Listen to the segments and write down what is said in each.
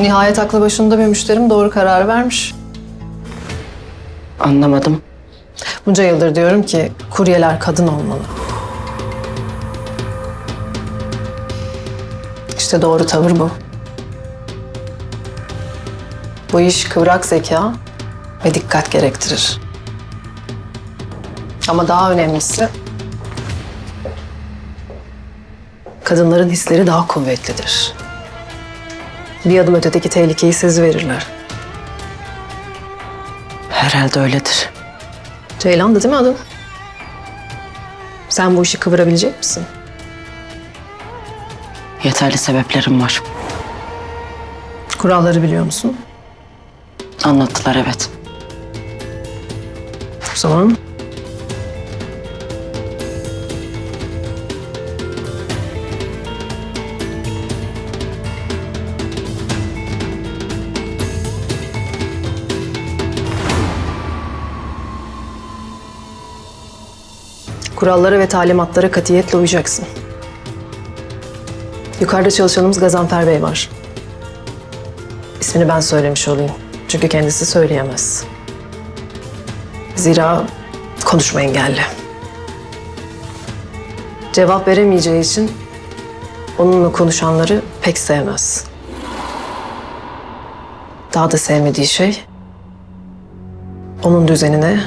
Nihayet aklı başında bir müşterim doğru kararı vermiş. Anlamadım. Bunca yıldır diyorum ki kuryeler kadın olmalı. İşte doğru tavır bu. Bu iş kıvrak zeka ve dikkat gerektirir. Ama daha önemlisi kadınların hisleri daha kuvvetlidir. Bir adım ötedeki tehlikeyi siz verirler. Herhalde öyledir. Ceylan'dı değil mi adın? Sen bu işi kıvırabilecek misin? Yeterli sebeplerim var. Kuralları biliyor musun? Anlattılar evet. O zaman Kurallara ve talimatlara katiyetle uyacaksın. Yukarıda çalışanımız Gazanfer Bey var. İsmini ben söylemiş olayım. Çünkü kendisi söyleyemez. Zira konuşma engelli. Cevap veremeyeceği için onunla konuşanları pek sevmez. Daha da sevmediği şey onun düzenine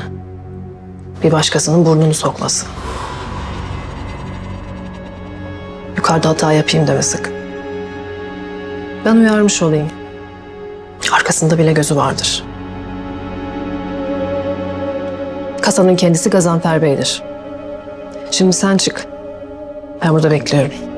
bir başkasının burnunu sokması. Yukarıda hata yapayım deme sakın. Ben uyarmış olayım. Arkasında bile gözü vardır. Kasanın kendisi Gazanfer Bey'dir. Şimdi sen çık. Ben burada bekliyorum.